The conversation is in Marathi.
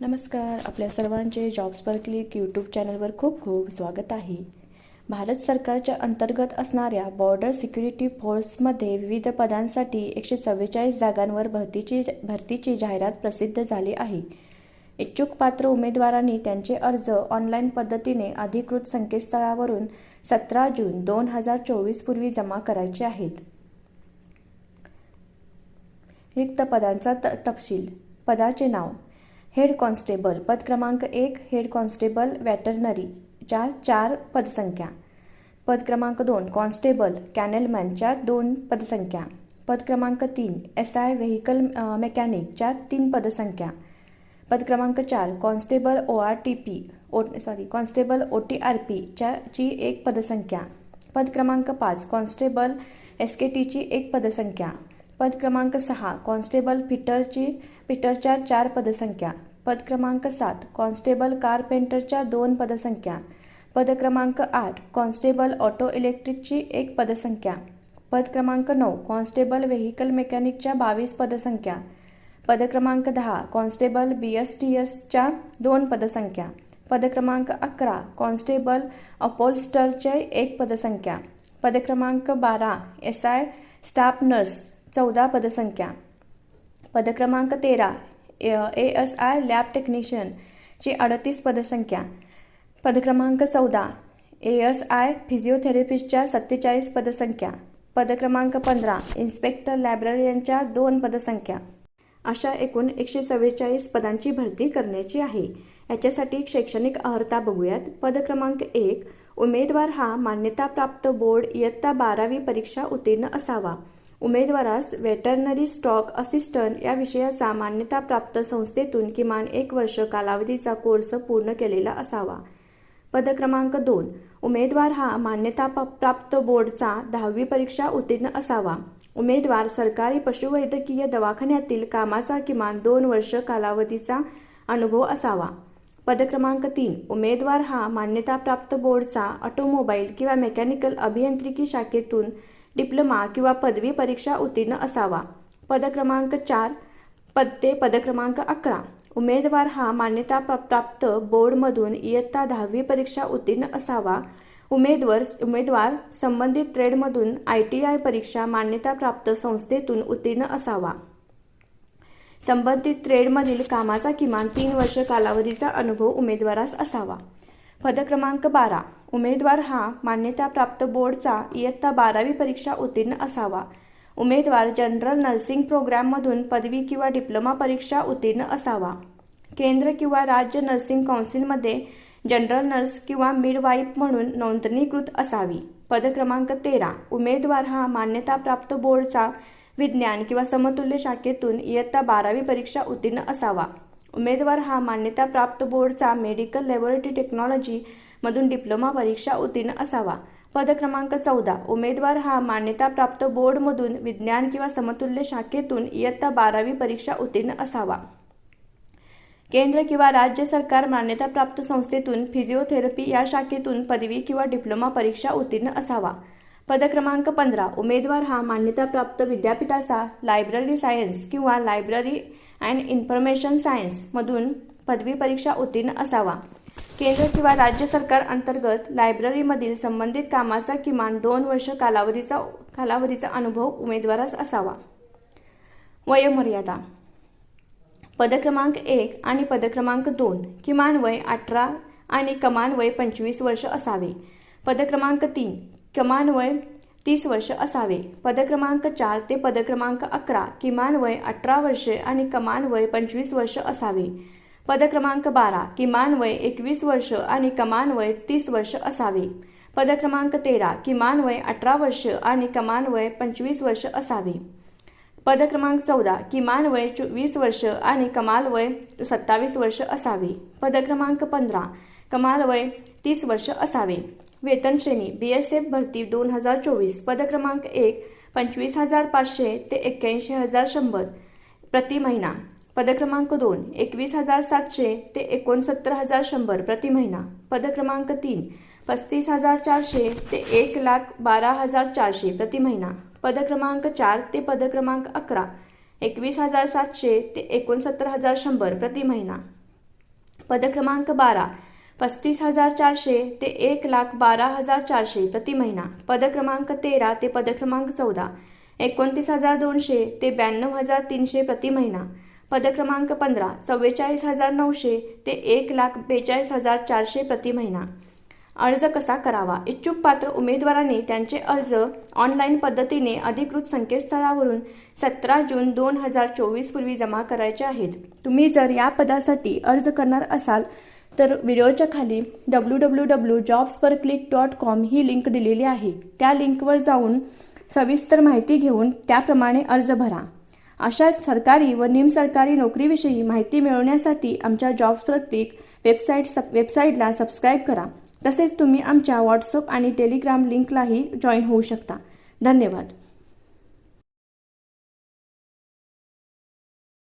नमस्कार. आपल्या सर्वांचे जॉब्स पर क्लिक यूट्यूब चॅनलवर खूप खूप स्वागत आहे. भारत सरकारच्या अंतर्गत असणाऱ्या बॉर्डर सिक्युरिटी फोर्समध्ये विविध पदांसाठी एकशे चव्वेचाळीस जागांवर भरतीची भरतीची जाहिरात प्रसिद्ध झाली आहे. इच्छुक पात्र उमेदवारांनी त्यांचे अर्ज ऑनलाईन पद्धतीने अधिकृत संकेतस्थळावरून सतरा जून दोन हजार चोवीस पूर्वी जमा करायचे आहेत. रिक्त पदांचा त तपशील. पदाचे नाव हेड कॉन्स्टेबल, पद क्रमांक एक, हेड कॉन्स्टेबल वॅटरनरीच्या चार पदसंख्या. पद क्रमांक दोन, कॉन्स्टेबल कॅनेलमॅनच्या दोन पदसंख्या. पद क्रमांक तीन एस आय व्हेकल मेकॅनिकच्या तीन पदसंख्या. पद क्रमांक चार, constable O R T P, oh, sorry, constable O T R P पीच्या ची एक पदसंख्या. पद क्रमांक पाच, कॉन्स्टेबल एस के टीची एक पदसंख्या. पद क्रमांक सहा कॉन्स्टेबल फिटरची फिटरच्या चार पदसंख्या. पद क्रमांक सात कॉन्स्टेबल कारपेंटरच्या दोन पदसंख्या. पद क्रमांक आठ कॉन्स्टेबल ऑटो इलेक्ट्रिकची एक पदसंख्या. पद क्रमांक नऊ कॉन्स्टेबल व्हेकल मेकॅनिकच्या बावीस पदसंख्या. पद क्रमांक दहा कॉन्स्टेबल बी एस टी एसच्या दोन पदसंख्या. पद क्रमांक अकरा कॉन्स्टेबल अपॉल्स्टरचे एक पदसंख्या. पद क्रमांक बारा एस आय स्टाफ नर्स. चौदा पदसंख्या. पदक्रमांक तेरा ए एस आय लॅब टेक्निशियनची अडतीस पदसंख्या. पदक्रमांक चौदा ए एस आय फिजिओथेरपिस्टच्या सत्तेचाळीस पदसंख्या. पदक्रमांक पंधरा इन्स्पेक्टर लायब्ररियनच्या दोन पदसंख्या. अशा एकूण एकशे चव्वेचाळीस पदांची भरती करण्याची आहे. याच्यासाठी शैक्षणिक अर्हता बघूयात. पदक्रमांक एक उमेदवार हा मान्यताप्राप्त बोर्ड इयत्ता बारावी परीक्षा उत्तीर्ण असावा. उमेदवारास व्हेटरनरी स्टॉक असिस्टंट या विषयाचा मान्यताप्राप्त संस्थेतून किमान एक वर्ष कालावधीचा कोर्स पूर्ण केलेला असावा. पद क्रमांक दोन. उमेदवार हा मान्यता प्राप्त बोर्डचा दहावी परीक्षा उत्तीर्ण असावा. उमेदवार सरकारी पशुवैद्यकीय दवाखान्यातील कामाचा किमान दोन वर्ष कालावधीचा अनुभव असावा. पद क्रमांक तीन. उमेदवार हा मान्यताप्राप्त बोर्डचा ऑटोमोबाईल किंवा मेकॅनिकल अभियांत्रिकी शाखेतून डिप्लोमा किंवा पदवी परीक्षा उत्तीर्ण असावा. पदक्रमांक चार पद ते अकरा. उमेदवार हा मान्यता प्राप्त बोर्डमधून इयत्ता दहावी परीक्षा उत्तीर्ण असावा. उमेदवार उमेदवार संबंधित ट्रेडमधून आय टी आय परीक्षा मान्यताप्राप्त संस्थेतून उत्तीर्ण असावा. संबंधित ट्रेडमधील कामाचा किमान तीन वर्ष कालावधीचा अनुभव उमेदवारास असावा. पद क्रमांक बारा. उमेदवार हा मान्यताप्राप्त बोर्डचा इयत्ता बारावी परीक्षा उत्तीर्ण असावा. उमेदवार जनरल नर्सिंग प्रोग्राममधून पदवी किंवा डिप्लोमा परीक्षा उत्तीर्ण असावा. केंद्र किंवा राज्य नर्सिंग कौन्सिलमध्ये जनरल नर्स किंवा मिडवाईफ म्हणून नोंदणीकृत असावी. पद क्रमांक तेरा. उमेदवार हा मान्यताप्राप्त बोर्डचा विज्ञान किंवा समतुल्य शाखेतून इयत्ता बारावी परीक्षा उत्तीर्ण असावा. उमेदवार हा मान्यताप्राप्त बोर्डचा मेडिकल लॅबोरेटरी टेक्नॉलॉजी मधून डिप्लोमा परीक्षा उत्तीर्ण असावा. पद क्रमांक चौदा. उमेदवार हा मान्यताप्राप्त बोर्डमधून विज्ञान किंवा समतुल्य शाखेतून इयत्ता बारावी परीक्षा उत्तीर्ण असावा. केंद्र किंवा राज्य सरकार मान्यताप्राप्त संस्थेतून फिजिओथेरपी या शाखेतून पदवी किंवा डिप्लोमा परीक्षा उत्तीर्ण असावा. पद क्रमांक पंधरा. उमेदवार हा मान्यताप्राप्त विद्यापीठाचा लायब्ररी सायन्स किंवा लायब्ररी अँड इन्फॉर्मेशन सायन्समधून पदवी परीक्षा उत्तीर्ण असावा. केंद्र किंवा राज्य सरकार अंतर्गत लायब्ररीमधील संबंधित कामाचा किमान दोन वर्ष कालावधीचा कालावधीचा अनुभव उमेदवारास असावा. वयोमर्यादा. पदक्रमांक एक आणि पदक्रमांक दोन किमान वय अठरा आणि कमान वय पंचवीस वर्ष असावे. पदक्रमांक तीन कमान वय तीस वर्ष असावे. पदक्रमांक चार ते पदक्रमांक अकरा किमान वय अठरा वर्षे आणि कमान वय पंचवीस वर्ष असावे. पदक्रमांक बारा किमान वय एकवीस वर्ष आणि कमान वय तीस वर्ष असावे. पदक्रमांक तेरा किमान वय अठरा वर्ष आणि कमान वय पंचवीस वर्ष असावे. पदक्रमांक चौदा किमान वय वीस वर्ष आणि कमाल वय सत्तावीस वर्ष असावे. पदक्रमांक पंधरा कमाल वय तीस वर्ष असावे. वेतन श्रेणी बी एस एफ भरती दोन हजार चोवीस पदक्रमांक एक पंचवीस हजार पाचशे ते एक्क्याऐंशी हजार शंभर प्रति महिना. पदक्रमांक दोन एकवीस हजार सातशे ते एकोणसत्तर हजार शंभर प्रति महिना. पदक्रमांक तीन पस्तीस हजार चारशे ते एक लाख बारा हजार चारशे प्रति महिना. पदक्रमांक चार ते पदक्रमांक अकरा एकवीस हजार सातशे ते एकोणसत्तर हजार शंभर प्रति महिना. पदक्रमांक बारा पस्तीस हजार चारशे ते एक लाख बारा हजार चारशे प्रति महिना. पदक्रमांक तेरा ते पदक्रमांक चौदा. एकोणतीस हजार दोनशे ते ब्याण्णव हजार तीनशे प्रति महिना. पदक्रमांक पंधरा चव्वेचाळीस हजार नऊशे ते एक लाख बेचाळीस हजार चारशे प्रति महिना. अर्ज कसा करावा? इच्छुक पात्र उमेदवारांनी त्यांचे अर्ज ऑनलाईन पद्धतीने अधिकृत संकेतस्थळावरून सतरा जून दोन हजार चोवीस पूर्वी जमा करायचे आहेत. तुम्ही जर या पदासाठी अर्ज करणार असाल तर व्हिडिओच्या खाली डब्ल्यू डब्ल्यू डब्ल्यू जॉब्स पर क्लिक डॉट कॉम ही लिंक दिलेली आहे. त्या लिंकवर जाऊन सविस्तर माहिती घेऊन त्याप्रमाणे अर्ज भरा. अशाच सरकारी व निमसरकारी नोकरीविषयी माहिती मिळवण्यासाठी आमच्या जॉब्स पर क्लिक वेबसाईट सब वेबसाईटला सबस्क्राईब करा. तसेच तुम्ही आमच्या व्हॉट्सअप आणि टेलिग्राम लिंकलाही जॉईन होऊ शकता. धन्यवाद.